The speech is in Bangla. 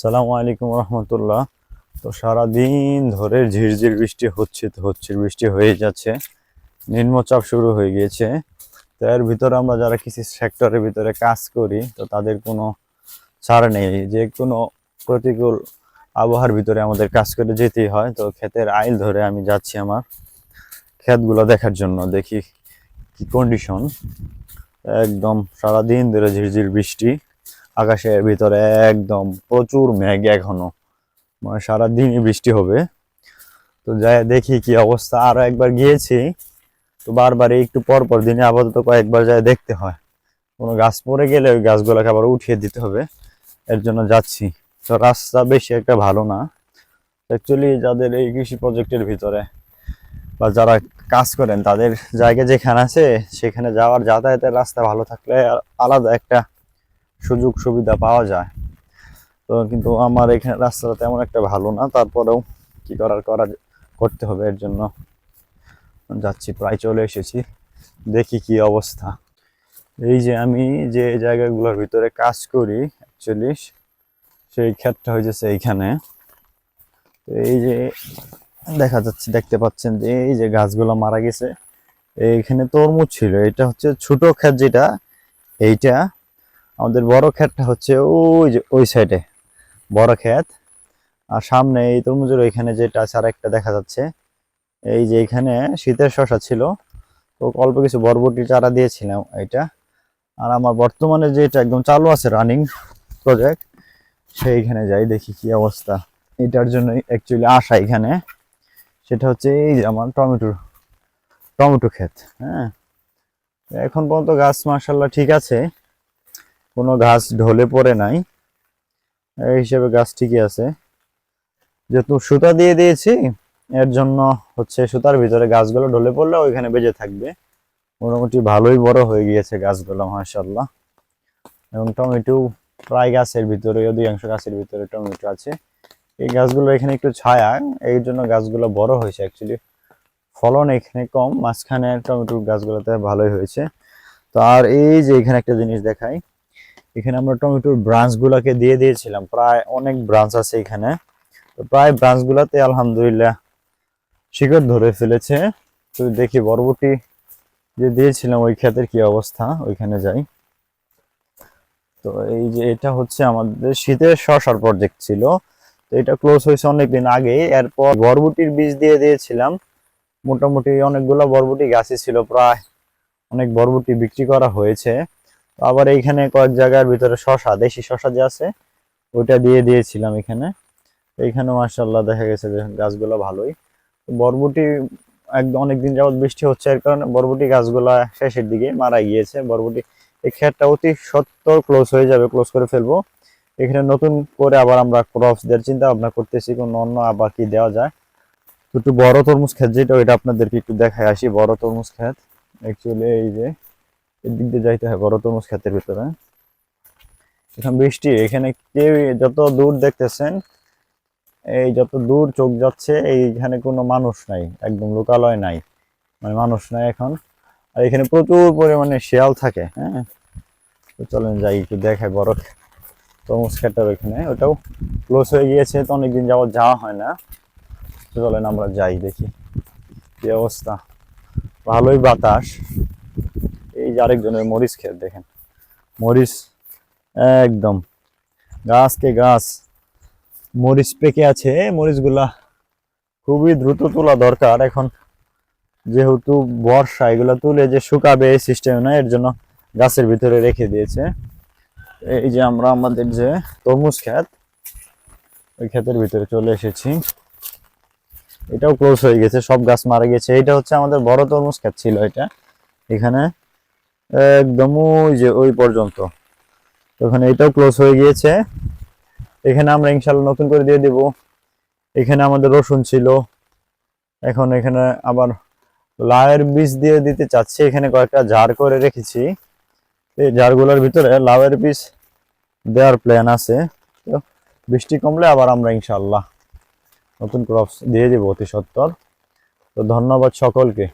সালামু আলাইকুম রহমতুল্লাহ। তো সারাদিন ধরে ঝিরঝির বৃষ্টি হচ্ছে, তো হচ্ছে বৃষ্টি হয়ে যাচ্ছে। নিম্নচাপ শুরু হয়ে গিয়েছে। তো এর ভিতরে আমরা যারা কৃষি সেক্টরের ভিতরে কাজ করি, তো তাদের কোনো ছাড় নেই। যে কোনো প্রতিকূল আবহাওয়ার ভিতরে আমাদের কাজ করে যেতেই হয়। তো ক্ষেতের আইল ধরে আমি যাচ্ছি আমার ক্ষেতগুলো দেখার জন্য। দেখি কি কন্ডিশন একদম সারাদিন ধরে ঝিরঝির বৃষ্টি। আকাশের ভিতরে একদম প্রচুর মেঘ এখনও। মানে সারাদিনই বৃষ্টি হবে। তো যাই দেখি কি অবস্থা। আরও একবার গিয়েছি। তো বারবার একটু পর পর দিনে আপাতত কয়েকবার যায় দেখতে হয়। কোনো গাছ পড়ে গেলে ওই গাছগুলোকে আবার উঠিয়ে দিতে হবে। এর জন্য যাচ্ছি। তো রাস্তা বেশি একটা ভালো না। অ্যাকচুয়ালি যাদের এই কৃষি প্রজেক্টের ভিতরে বা যারা কাজ করেন, তাদের জায়গা যেখানে আছে, সেখানে যাওয়ার যাতায়াতের রাস্তা ভালো থাকলে আলাদা একটা সুযোগ সুবিধা পাওয়া যায়। তো কিন্তু আমার এখানে রাস্তাটা তেমন একটা ভালো না, তারপরেও কি করার করা করতে হবে, এর জন্য যাচ্ছি, প্রায় চলে এসেছি। দেখি কি অবস্থা। এই যে আমি যে জায়গাগুলোর ভিতরে কাজ করি অ্যাকচুয়ালি সেই ক্ষেতটা হয়েছে এইখানে এই যে দেখা যাচ্ছে, দেখতে পাচ্ছেন যে এই যে গাছগুলো মারা গেছে। এইখানে তরমুজ ছিল, এটা হচ্ছে ছোট ক্ষেত যেটা, এইটা আমাদের বড় ক্ষেতটা হচ্ছে ওই যে ওই সাইডে। বড় ক্ষেত। আর সামনে এই তরমুজের ওইখানে যেটা আছে আর একটা দেখা যাচ্ছে। এই যে এখানে শীতের শশা ছিল। তো অল্প কিছু বরবটি চারা দিয়েছিলাম এটা আর আমার বর্তমানে যেটা একদম চালু আছে রানিং প্রজেক্ট সেইখানে যাই, দেখি কি অবস্থা। এটার জন্য অ্যাকচুয়ালি আসা এখানে। সেটা হচ্ছে এই যে আমার টমেটো টমেটো ক্ষেত হ্যাঁ। এখন পর্যন্ত গাছ মার্শাল্লাহ ঠিক আছে। কোনো গাছ ঢলে পড়ে নাই। এই হিসেবে গাছ ঠিকই আছে। যেহেতু সুতা দিয়ে দিয়েছি, এর জন্য হচ্ছে সুতার ভিতরে গাছগুলো ঢলে পড়লে ওইখানে বেঁচে থাকবে। মোটামুটি ভালোই বড় হয়ে গিয়েছে গাছগুলো মাশাল্লাহ এবং টমেটো প্রায় গাছের ভিতরে, অধিকাংশ গাছের ভিতরে টমেটো আছে। এই গাছগুলো এখানে একটু ছায়া, এই জন্য গাছগুলো বড় হয়েছে। অ্যাকচুয়ালি ফলন এখানে কম, মাঝখানে টমেটোর গাছগুলোতে ভালোই হয়েছে। তো আর এই যে এখানে একটা জিনিস দেখাই এখানে আমরা টমেটোর ব্রাঞ্চ গুলাকে দিয়ে দিয়েছিলাম। প্রায় অনেক ব্রাঞ্চ আছে এখানে। তো প্রায় ব্রাঞ্চ গুলাতে আলহামদুলিল্লাহ শিকড় ধরে ফেলেছে। তো দেখি বরবটি যে দিয়েছিলাম, ওই ক্ষেতের কি অবস্থা? ওইখানে যাই। তো এই যে এটা হচ্ছে আমাদের শীতের শশার প্রজেক্ট ছিল। তো এটা ক্লোজ হয়েছে অনেকদিন আগে। এরপর বরবটির বীজ দিয়ে দিয়েছিলাম। মোটামুটি অনেকগুলো বরবটি গাছই ছিল। প্রায় অনেক বরবটি বিক্রি করা হয়েছে। আবার এইখানে কয়েক জায়গার ভিতরে শশা, দেশি শশা যে আছে, ওইটা দিয়ে দিয়েছিলাম এখানে। এইখানে মার্শাল্লাহ দেখা গেছে যে গাছগুলো ভালোই। বরবটি একদম অনেকদিন যাবত বৃষ্টি হচ্ছে, এর কারণে বরবটি গাছগুলা শেষের দিকে মারা গিয়েছে। বরবটি, এই ক্ষেতটা অতি সত্তর ক্লোজ হয়ে যাবে ক্লোজ করে ফেলব। এখানে নতুন করে আবার আমরা ক্রপস দেওয়ার চিন্তা ভাবনা করতেছি, কোনো অন্য আবার কি দেওয়া যায়? তো একটু বড় তরমুজ ক্ষেত যেটা, ওইটা আপনাদেরকে একটু দেখায় আসি, বড় তরমুজ ক্ষেত। অ্যাকচুয়ালি এই যে এদিক দিয়ে যাইতে হয়, বড় তরমুজ ক্ষেতের ভিতরে। এখন বৃষ্টি, এখানে কেউ যত দূর দেখতেছেন, এই যত দূর চোখ যাচ্ছে, এইখানে কোনো মানুষ নাই, একদম লোকালয় নাই মানে মানুষ নাই এখন। আর এখানে প্রচুর পরিমাণে শিয়াল থাকে হ্যাঁ? চলেন যাই, একটু দেখাই বড় তরমুজ ক্ষেতটার ওইখানে ওটাও ক্লোজ হয়ে গিয়েছে, তো অনেকদিন যাবত যাওয়া হয় না। চলেন আমরা যাই দেখি, কি অবস্থা? ভালোই বাতাস। যে আরেকজনের মরিচ ক্ষেত দেখেন। মরিচ, একদম। গাছকে গাছ। মরিচ পেকে আছে, মরিচগুলা খুবই দ্রুত তোলা দরকার। এখন যেহেতু বর্ষা, এগুলা তুলে যে শুকাবে এই সিস্টেম না এর জন্য গাছের ভিতরে রেখে দিয়েছে। এই যে আমরা আমাদের যে তরমুজ ক্ষেত, ওই ক্ষেতের ভিতরে চলে এসেছি। এটাও ক্লোজ হয়ে গেছে, সব গাছ মারা গেছে। এটা হচ্ছে আমাদের বড় তরমুজ ক্ষেত ছিল এটা। এখানে একদম ওই যে ওই পর্যন্ত। ওখানে এটাও ক্লোজ হয়ে গিয়েছে। এখানে আমরা ইনশাল্লাহ নতুন করে দিয়ে দিব। এখানে আমাদের রসুন ছিল। এখন এখানে আবার লাউয়ের বীজ দিয়ে দিতে চাচ্ছি। এখানে কয়েকটা জার করে রেখেছি। এই জারগুলোর ভিতরে লাউয়ের বীজ দেওয়ার প্ল্যান আছে। তো বৃষ্টি কমলে আবার আমরা ইনশাল্লাহ নতুন ক্রপস দিয়ে দেবো অতি সত্তর তো ধন্যবাদ সকলকে।